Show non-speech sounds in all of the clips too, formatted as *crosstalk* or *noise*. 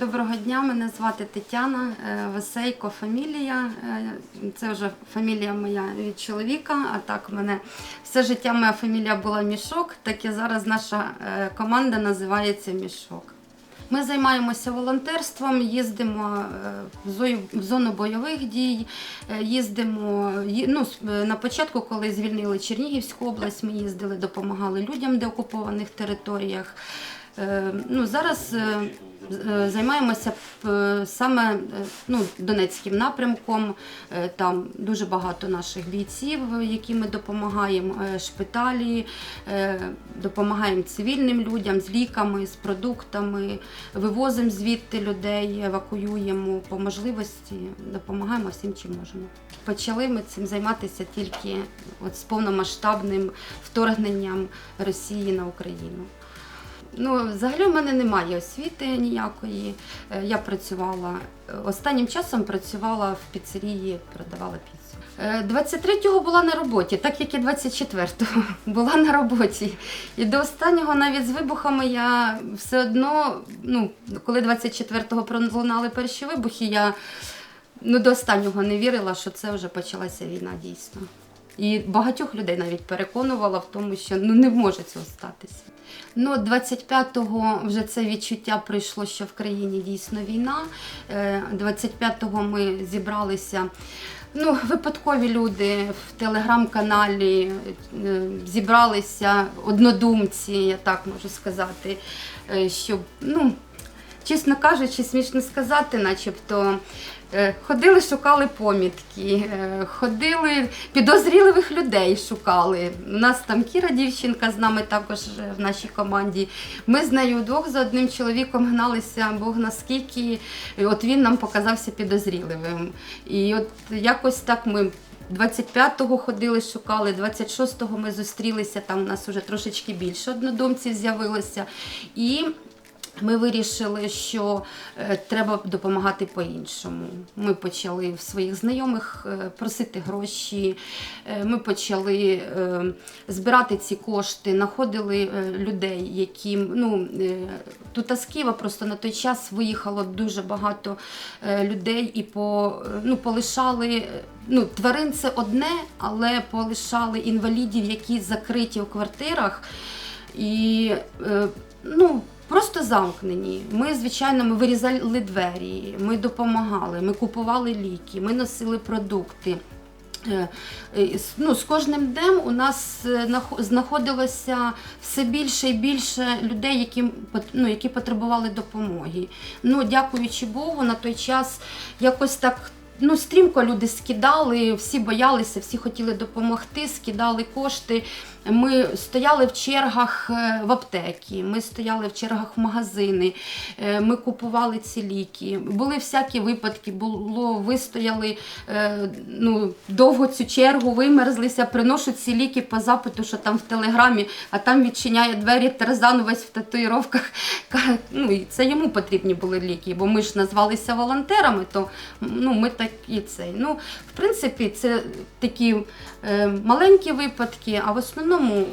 Доброго дня, мене звати Тетяна е, Весейко, фамілія. Е, Це вже фамілія моя від чоловіка. А так в мене все життя моя фамілія була Мішок, так і зараз наша е, команда називається Мішок. Ми займаємося волонтерством, їздимо в зону бойових дій, їздимо ну, на початку, коли звільнили Чернігівську область, ми їздили, допомагали людям де окупованих територіях. Е, Ну, зараз е, е, займаємося саме ну, Донецьким напрямком. Там дуже багато наших бійців, які ми допомагаємо, шпиталі, допомагаємо цивільним людям з ліками, з продуктами, вивозимо звідти людей, евакуюємо по можливості, допомагаємо всім, чим можемо. Почали ми цим займатися тільки от з повномасштабним вторгненням Росії на Україну. Ну, взагалі в мене немає освіти ніякої. Е, Я працювала е, останнім часом працювала в піцерії, продавала піцу. Е, 23-го була на роботі, так як і 24-го *laughs* була на роботі. І до останнього, навіть з вибухами, я все одно, ну, коли 24-го пролунали перші вибухи, я ну, до останнього не вірила, що це вже почалася війна дійсно. І багатьох людей навіть переконувала в тому, що ну не може цього статися. Ну, 25-го вже це відчуття прийшло, що в країні дійсно війна. Е, 25-го ми зібралися. Ну, випадкові люди в телеграм-каналі е, зібралися однодумці, я так можу сказати, е, щоб, ну, чесно кажучи, смішно сказати, начебто. е, Ходили, шукали помітки, е, ходили, підозріливих людей шукали. У нас там Кіра дівчинка з нами також е, в нашій команді. Ми з нею вдвох за одним чоловіком гналися, Бог наскільки от він нам показався підозріливим. І от якось так ми 25-го ходили, шукали, 26-го ми зустрілися, там у нас вже трошечки більше однодумців з'явилося. І ми вирішили, що е, треба допомагати по-іншому. Ми почали в своїх знайомих е, просити гроші. Е, Ми почали збирати ці кошти, знаходили людей, які ну, тут з Києва просто на той час виїхало дуже багато людей і по, ну, полишали. Ну, тварин це одне, але полишали інвалідів, які закриті в квартирах. І ну, просто замкнені. Ми, звичайно, ми вирізали двері, ми допомагали, ми купували ліки, ми носили продукти. Е, е, Ну, з кожним днем у нас е, знаходилося все більше і більше людей, які, ну, які потребували допомоги. Ну, дякуючи Богу, на той час якось так ну, стрімко люди скидали, всі боялися, всі хотіли допомогти, скидали кошти. Ми стояли в чергах е, в аптеки, ми стояли в чергах в магазини, е, ми купували ці ліки. Були всякі випадки, було, вистояли е, ну, довго цю чергу, вимерзлися, приношу ці ліки по запиту, що там в телеграмі, а там відчиняє двері Тарзан весь в татуїровках. *laughs* Ну, і це йому потрібні були ліки, бо ми ж назвалися волонтерами, то ну, ми так і цей. Ну, в принципі, це такі маленькі випадки, а в основному е,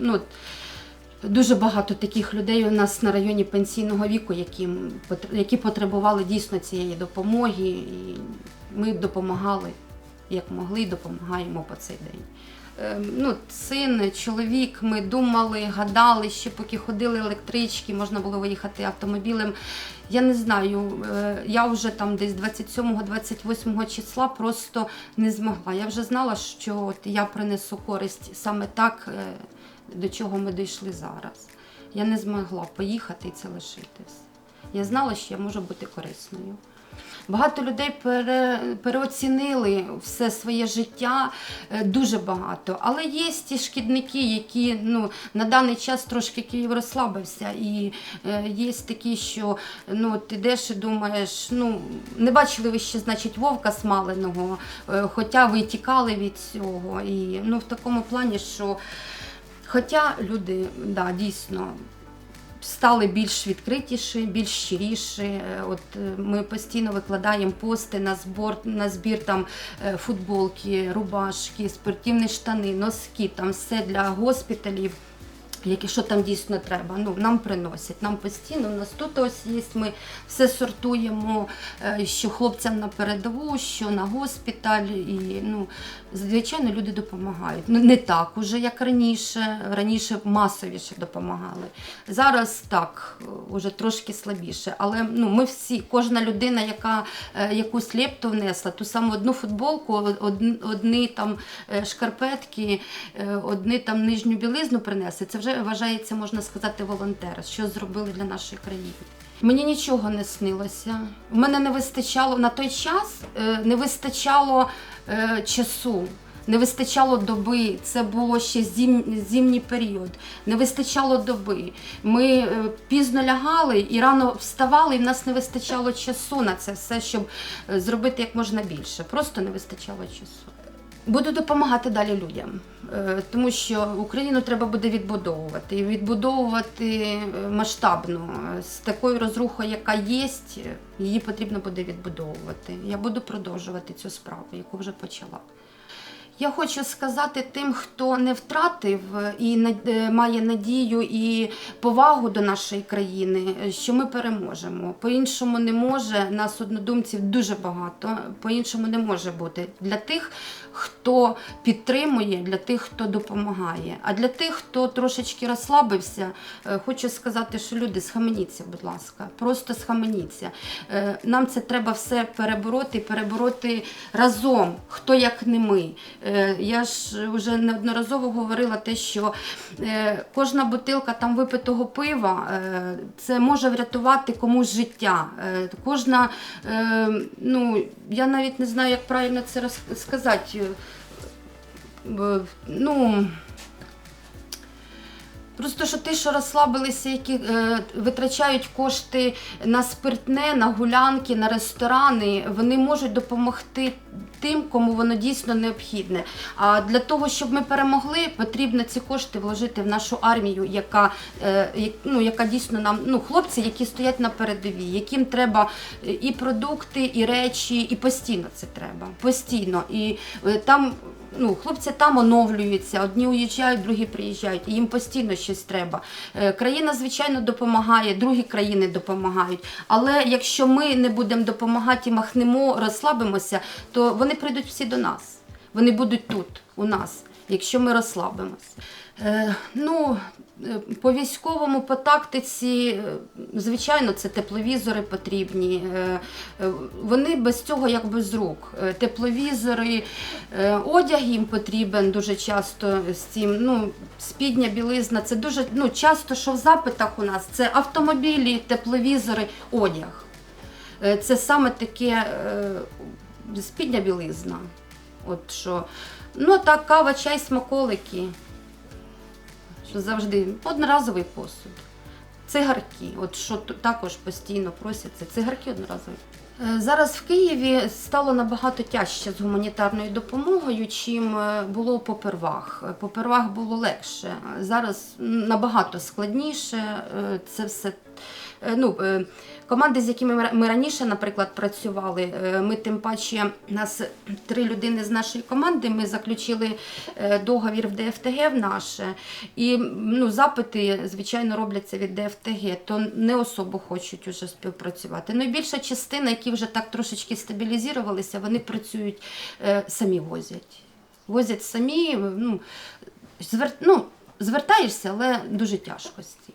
ну, дуже багато таких людей у нас на районі пенсійного віку, які, які потребували дійсно цієї допомоги. І ми допомагали як могли, допомагаємо по цей день. Е, Ну, син, чоловік, ми думали, гадали, ще поки ходили електрички, можна було виїхати автомобілем. Я не знаю, е, я вже там десь 27-28 числа просто не змогла. Я вже знала, що от я принесу користь саме так, е, до чого ми дійшли зараз. Я не змогла поїхати і це лишитись. Я знала, що я можу бути корисною. Багато людей пере, переоцінили все своє життя, е, дуже багато. Але є ті шкідники, які ну, на даний час трошки Київ розслабився. І е, є такі, що ну, ти йдеш і думаєш, ну, не бачили ви ще, значить, вовка смаленого, е, хоча ви тікали від цього. І ну, в такому плані, що хоча люди да, дійсно стали більш відкритіші, більш щиріші. Е, От е, ми постійно викладаємо пости на збор, на збір там е, футболки, рубашки, спортивні штани, носки, там все для госпіталів. Якщо там дійсно треба, ну нам приносять, нам постійно. У нас тут ось є. Ми все сортуємо, е, що хлопцям на передову, що на госпіталь. І ну, звичайно, люди допомагають. Ну не так уже, як раніше. Раніше масовіше допомагали. Зараз так, уже трошки слабіше. Але ну, ми всі, кожна людина, яка е, якусь лепту внесла, ту саму одну футболку, одні, одні там е, шкарпетки, одні там нижню білизну принесли. Це вже вважається, можна сказати, волонтер, що зробили для нашої країни. Мені нічого не снилося. У мене не вистачало на той час, е, не вистачало е, часу. Не вистачало доби, це було ще зім, зимній період. Не вистачало доби. Ми е, пізно лягали і рано вставали, і в нас не вистачало часу на це все, щоб е, зробити як можна більше. Просто не вистачало часу. Буду допомагати далі людям, е, тому що Україну треба буде відбудовувати. І відбудовувати е, масштабно. Е, З такою розрухою, яка є, її потрібно буде відбудовувати. Я буду продовжувати цю справу, яку вже почала. Я хочу сказати тим, хто не втратив е, і е, має надію і повагу до нашої країни, е, що ми переможемо. По-іншому не може. Нас однодумців дуже багато. По-іншому не може бути для тих, хто підтримує, для тих, хто допомагає. А для тих, хто трошечки розслабився, хочу сказати, що люди, схаменіться, будь ласка, просто схаменіться. Нам це треба все перебороти, перебороти разом, хто як не ми. Е, Я ж вже неодноразово говорила те, що е, кожна бутилка там випитого пива е, це може врятувати комусь життя. Кожна, ну я навіть не знаю, як правильно це сказати. Ну, Просто що ті, що розслабилися, які е, витрачають кошти на спиртне, на гулянки, на ресторани, вони можуть допомогти тим, кому воно дійсно необхідне. А для того, щоб ми перемогли, потрібно ці кошти вложити в нашу армію, яка, е, ну, яка дійсно нам, ну, хлопці, які стоять на передовій, яким треба е, і продукти, і речі, і постійно це треба. Постійно. І е, там ну, хлопці там оновлюються, одні уїжджають, другі приїжджають, і їм постійно щось треба. Е, Країна, звичайно, допомагає, другі країни допомагають. Але якщо ми не будемо допомагати і махнемо, розслабимося, то вони прийдуть всі до нас. Вони будуть тут, у нас, якщо ми розслабимось. Е, ну, по військовому, по тактиці, е, звичайно, це тепловізори потрібні. Е, е, Вони без цього як без рук. Е, Тепловізори, е, одяг їм потрібен дуже часто з цим. Ну, спідня білизна, це дуже ну, часто, що в запитах у нас це автомобілі, тепловізори, одяг. Е, Це саме таке е, спідня білизна. От що. Ну, так, кава, чай, смаколики. Що завжди одноразовий посуд. Цигарки, от що також постійно просяться, цигарки одноразові. Е, Зараз в Києві стало набагато тяжче з гуманітарною допомогою, чим е, було попервах. Е, Попервах було легше. Зараз набагато складніше. Це все. Ну, команди, з якими ми- раніше, наприклад, працювали, е, ми тим паче нас три людини з нашої команди. Ми заключили е, договір в ДФТГ в наше, і ну, запити, звичайно, робляться від ДФТГ, то не особо хочуть уже співпрацювати. Ну і більша частина, які вже так трошечки стабілізувалися, вони працюють е, самі возять. Возять самі, ну, звер... ну, звертаєшся, але дуже тяжко з цим.